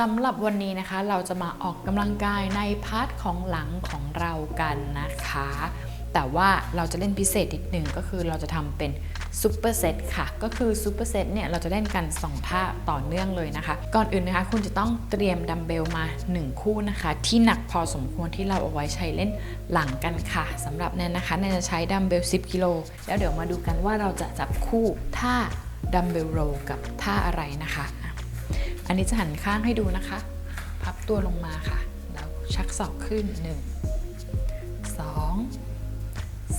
สำหรับวันนี้นะคะเราจะมาออกกำลังกายในพาร์ทของหลังของเรากันนะคะ แต่ว่าเราจะเล่นพิเศษนิดหนึ่งก็คือเราจะทำเป็นซูเปอร์เซตค่ะ ก็คือซูเปอร์เซตเนี่ยเราจะเล่นกัน 2 ท่าต่อเนื่องเลยนะคะ ก่อนอื่นนะคะคุณจะต้องเตรียมดัมเบลมา 1 คู่นะคะ ที่หนักพอสมควรที่เราเอาไว้ใช้เล่นหลังกันค่ะสำหรับแนนนะคะแนนจะใช้ดัมเบล 10 กิโลแล้วเดี๋ยวมาดูกันว่าเราจะจับคู่ท่าดัมเบลโรกับท่าอะไรนะคะ อันนี้จะหันข้างให้ดูนะคะ พับตัวลงมาค่ะ แล้วชักศอกขึ้น 1 2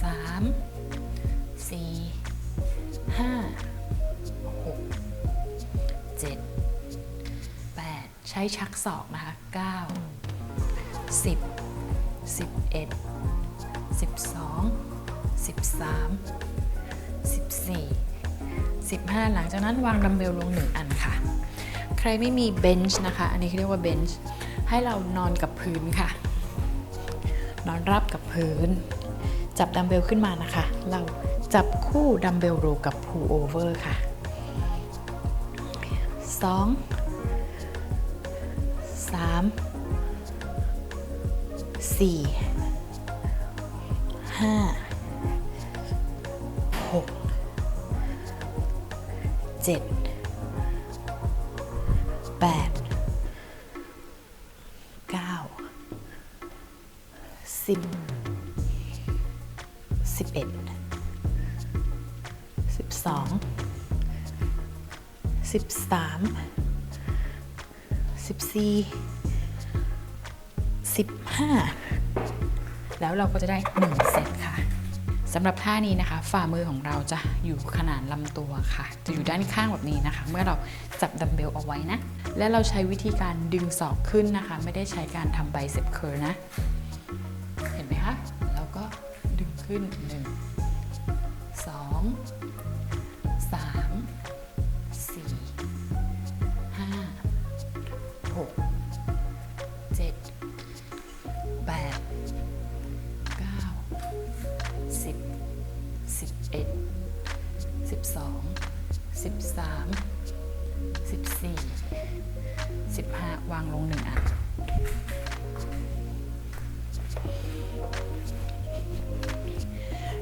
3 4 5 6 7 8 ใช้ชักศอกนะคะ 9 10 11 12 13 14 15 หลังจากนั้นวางดัมเบลลงหนึ่งอันค่ะ รไม่มีเบนช์นะคะ อันนี้เขาเรียกว่าเบนช์ให้เรานอนกับพื้นค่ะ นอนรับกับพื้น จับดัมเบลขึ้นมานะคะ เราจับคู่ดัมเบลโรกับพูโอเวอร์ค่ะ 2 3 4 5 6 7แป ดเก้าสิบสิบเอ็ดสิบสองสิบสามสิบสี่สิบห้าแล้วเราก็จะได้หนึ่งเซตค่ะสำหรับท่านี้นะคะ ฝ่ามือของเราจะอยู่ขนานลำตัวค่ะ จะอยู่ด้านข้างแบบนี้นะคะ เมื่อเราจับดัมเบลเอาไว้นะ และเราใช้วิธีการดึงศอกขึ้นนะคะ ไม่ได้ใช้การทำไบเซปเคิร์นะ เห็นไหมคะแล้วก็ดึงขึ้น วางลงหนึ่งอัน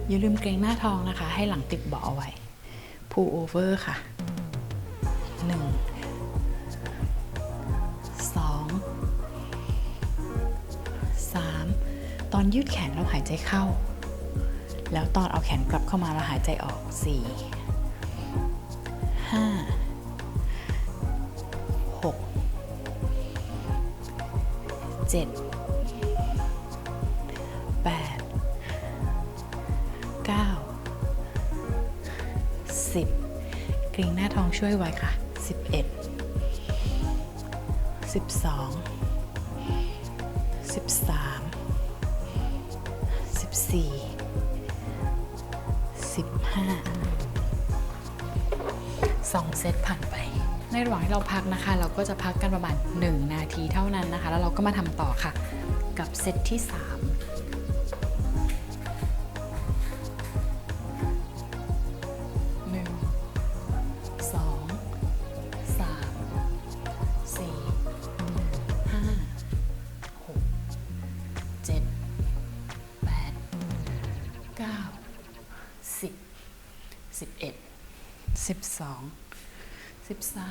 อย่าลืมเกรงหน้าทองนะคะ ให้หลังติดเบาะเอาไว้ pull over ค่ะ1 2 3ตอนยืดแขนเราหายใจเข้า แล้วตอนเอาแขนกลับเข้ามาเราหายใจออก4 5 6 7 8 9 10 กริ่งหน้าท้องช่วยไว้ค่ะ 11 12 13 14 15สองเซตผ่านไป ในระหว่างที่เราพักนะคะ เราก็จะพักกันประมาณ 1 นาทีเท่านั้นนะคะ แล้วเราก็มาทำต่อค่ะ กับเซตที่ 3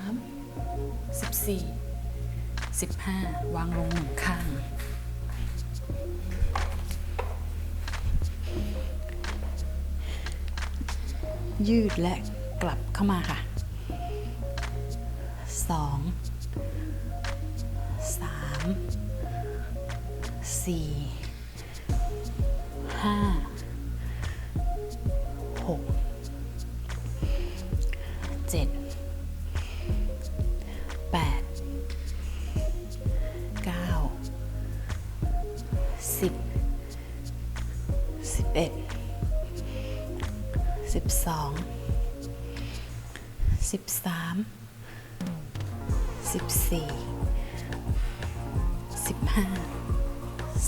13 14 15 วางลงหนึ่งข้าง ยืดและกลับเข้ามาค่ะ 2 3 4 5 สิบสองสิบสามสิบสี่สิบห้า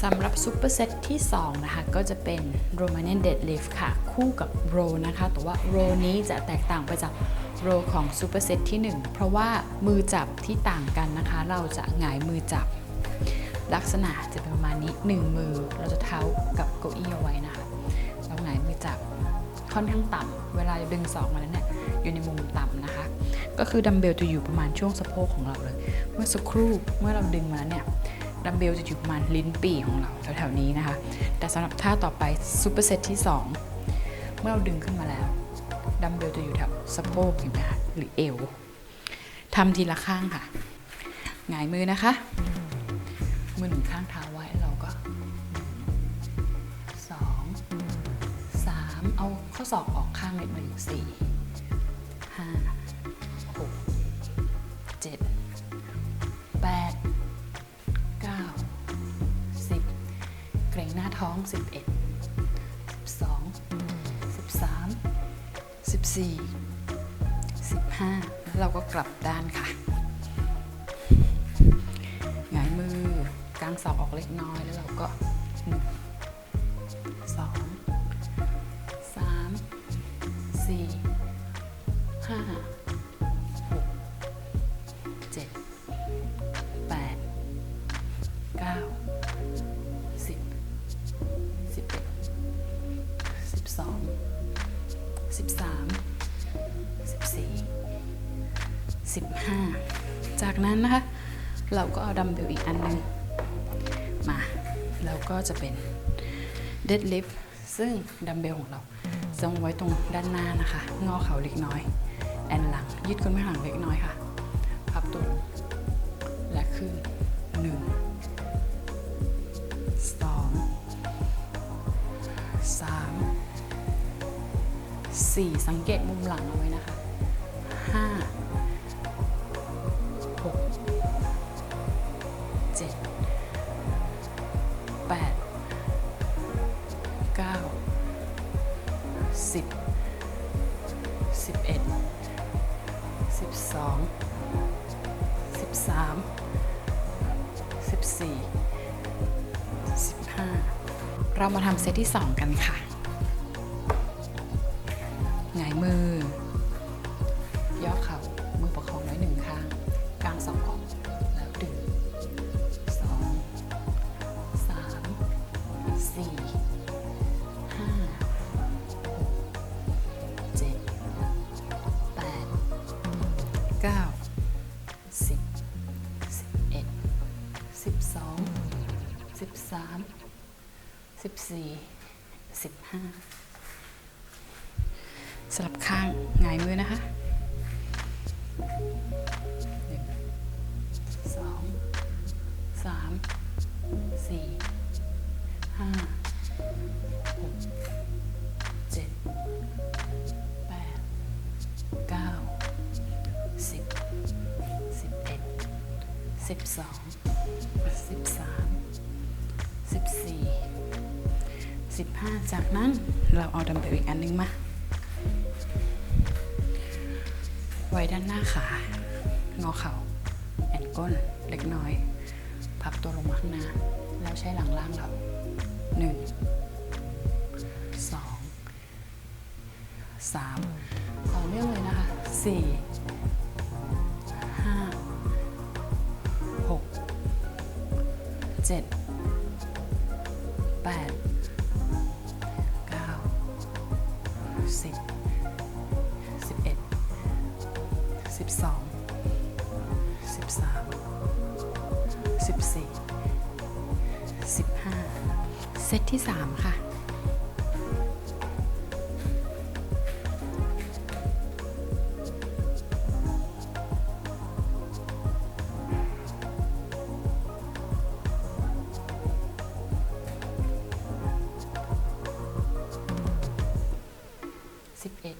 สำหรับซูเปอร์เซตที่ 2 นะคะ ก็จะเป็น Romanian Deadlift ค่ะ คู่กับโรนะคะ แต่ว่าโรนี้จะแตกต่างไปจากโรของซูเปอร์เซตที่ 1 เพราะว่ามือจับที่ต่างกันนะคะ เราจะหงายมือจับ ลักษณะจะเป็นประมาณนี้ 1 มือเราจะเท้ากับเก้าอี้เอาไว้นะคะเราหงายมือจับ ค่อนข้างต่ำเวลาดึงศอกมาแล้วเนี่ยอยู่ในมุมต่ำนะคะ ก็คือดัมเบลจะอยู่ประมาณช่วงสะโพกของเราเลย เมื่อสักครู่เมื่อเราดึงมาแล้วเนี่ยดัมเบลจะอยู่ประมาณลิ้นปี่ของเราแถวๆนี้นะคะ แต่สำหรับท่าต่อไปซูเปอร์เซตที่ 2 เมื่อเราดึงขึ้นมาแล้วดัมเบลจะอยู่แถวสะโพกเห็นไหมคะหรือเอวทำทีละข้างค่ะหงายมือนะคะ มือหนึ่งข้างเท้า อาข้อศอกออกข้างนิดหนึ่งสี่ห้าหกเจ็ดแปดเก้าสิบเกรงหน้าท้องสิบเอ็ดสิบสองสิบสามสิบสี่สิบห้าแล้วเราก็กลับด้านค่ะหงายมือกางศอกออกเล็กน้อยแล้วเราก็ 13 14 15 จากนั้นนะคะ เราก็เอาดัมเบลอีกอันนึงมา เราก็จะเป็นเดดลิฟซึ่งดัมเบลของเราทรงไว้ตรงด้านหน้านะคะ งอเข่าเล็กน้อย แอนหลัง ยืดก้นไปหลังเล็กน้อยค่ะ พับตัวและขึ้นหนึ่งสองสาม สี่สังเกตมุมหลังเอาไว้นะคะห้าหกเจ็ดแปดเก้าสิบสิบเอ็ดสิบสองสิบสามสิบสี่สิบห้าเรามาทำเซตที่สองกันค่ะ มือ ย่อเข่ามือประคองไว้หนึ่งข้างกางสองออกแล้วดึงสองสามสี่ห้าหกเจ็ดแปดเก้าสิบสิบเอ็ดสิบสองสิบสามสิบสี่สิบห้า สลับข้างหงายมือนะคะหนึ่งสองสามสี่ห้าหกเจ็ดแปดเก้าสิบสิบเอ็ดสิบสองสิบสามสิบสี่สิบห้าจากนั้นเราเอาดัมเบลอีกอันนึงมา ไว้ด้านหน้าขางอเข่าแอนก้นเล็กน้อย พับตัวลงมาข้างหน้า แล้วใช้หลังล่างเราหนึ่งสองสามต่อเนื่องเลยนะคะสี่ห้าหกเจ็ดแปด สิบสองสิบสามสิบสี่สิบห้าเซตที่สามค่ะ สิบเอ็ด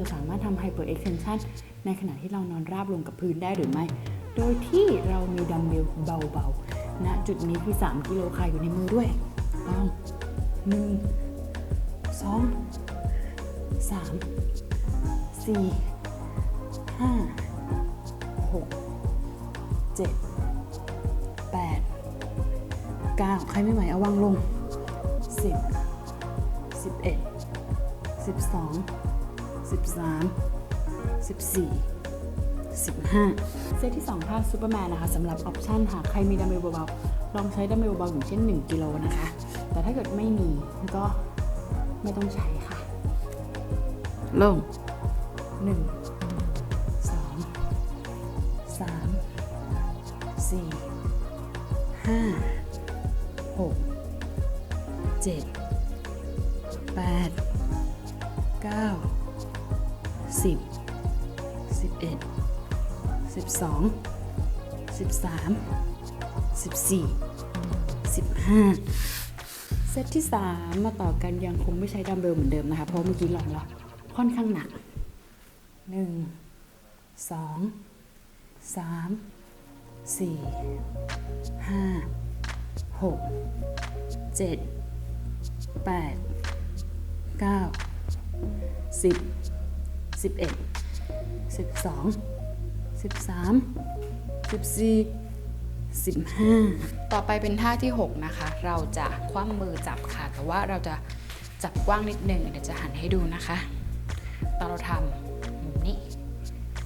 จะมาดูว่าเราจะสามารถทำ hyper extension ในขณะที่เรานอนราบลงกับพื้นได้หรือไม่ โดยที่เรามีดัมเบลเบาๆณจุดนี้คือ 3 กิโลค่ะอยู่ในมือด้วยลองหนึ่งสองสามสี่ห้าหกเจ็ดแปดเก้าใครไม่ไหวเอาวางลงสิบสิบเอ็ดสิบสอง สิบสามสิบสี่15 เซตที่2ท่าซูเปอร์แมนนะคะสำหรับออปชันหากใครมีดัมเบลเบาๆลองใช้ดัมเบลเบาๆอย่างเช่น 1 กิโลนะคะ แต่ถ้าเกิดไม่มีก็ไม่ต้องใช้ค่ะ ลง 1 2 3 4 5 6 7 8 9 10 11 12 13 14 15เซตที่3มาต่อกันยังคงไม่ใช้ดัมเบลเหมือนเดิมนะคะ เพราะเมื่อกี้ลองแล้วค่อนข้างหนัก1 2 3 4 5 6 7 8 9 10 11 12 13 14 15 ต่อไปเป็นท่าที่ 6 นะคะ เราจะคว่ำมือจับค่ะ แต่ว่าเราจะจับกว้างนิดนึงเดี๋ยวจะหันให้ดูนะคะ ตอนเราทำมุมนี้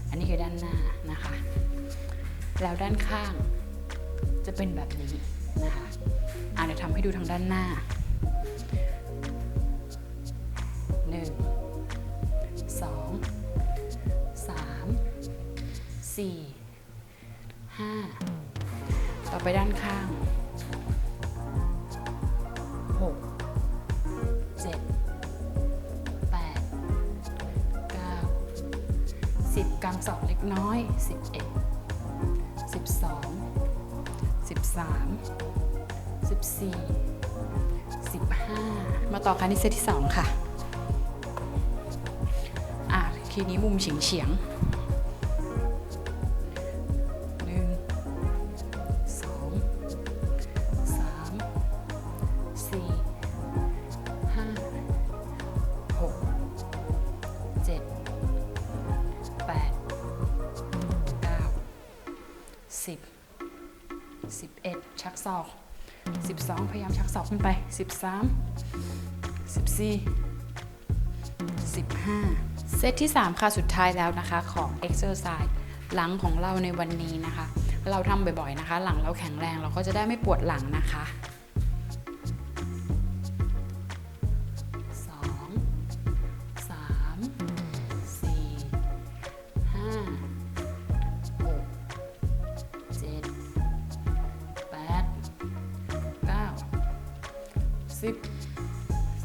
อันนี้คือด้านหน้านะคะ แล้วด้านข้างจะเป็นแบบนี้นะคะอะเดี๋ยวทำให้ดูทางด้านหน้า สี่ห้าต่อไปด้านข้าง6 7 8 9 10กำสองเล็กน้อย11 12 13 14 15มาต่อกันที่เซตที่2ค่ะอะทีนี้มุมเฉียงเฉียง 13 14 15 เซตที่ 3 ค่ะสุดท้ายแล้วนะคะของ exercise หลังของเราในวันนี้นะคะ เราทำบ่อยๆนะคะ หลังเราแข็งแรงเราก็จะได้ไม่ปวดหลังนะคะ สิบ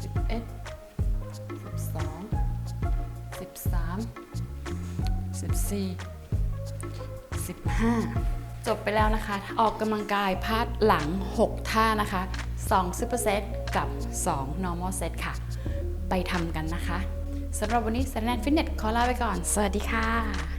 สิบเอ็ดสิบสองสิบสามสิบสี่15จบไปแล้วนะคะ ออกกำลังกายพาดหลัง 6 ท่านะคะ2 Super Set กับ 2 Normal Set ค่ะ ไปทำกันนะคะสำหรับวันนี้ s แ n นฟิตเนสขอลาไปก่อน สวัสดีค่ะ